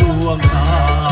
ดวงตา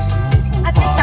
I think